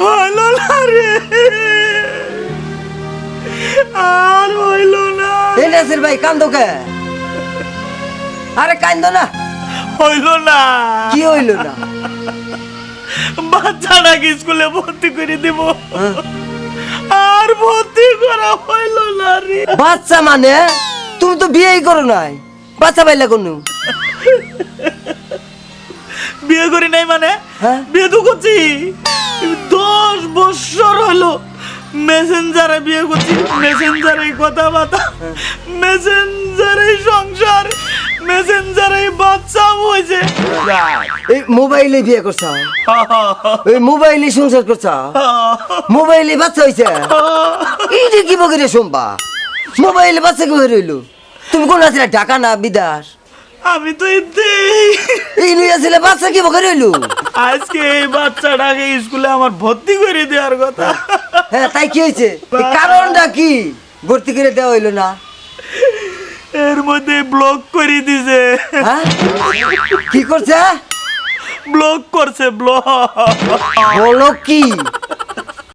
হইল না রে আর হইল না এই নাসির ভাই কান্দো কে? আরে কান্দো না। হইল না। কি হইল না? বাচ্চাটাকে স্কুলে ভর্তি করে দিব। হ্যাঁ? আর ভর্তি করা হইল না রে। বাচ্চা মানে? তুমি তো বিয়েই করো নাই। বাচ্চা পাইলা কোনো? বিয়ে করি নাই মানে? হ্যাঁ? বিয়ে তো করছি। দশ বছর হলো মেসেঞ্জারে বিয়ে করছি মেসেঞ্জারে কথাবার্তা মেসেঞ্জারে সংসার মেসেঞ্জারে বাচ্চা হয়েছে। এই মোবাইলে বিয়ে করছ? ওই মোবাইলে সংসার করছ? মোবাইলে বাচ্চা হইছে এইটা কি বগিরে শুনবা? মোবাইলে বাচ্চা কি হয়ে রইল? তুমি কোন আছিলে? ঢাকা না বিদাস? আমি তো এই আসলে বাচ্চা কি বগে রইল? আজকে এই বাচ্চাটাকে স্কুলে আমার ভর্তি করে দেওয়ার কথা। হ্যাঁ তাই কি হয়েছে? কারণটা কি? ভর্তি করে দেওয়া হইল না। এর মধ্যে ব্লক করে দিছে। হ্যাঁ? কি করছে? ব্লক করছে ব্লক বলো কি?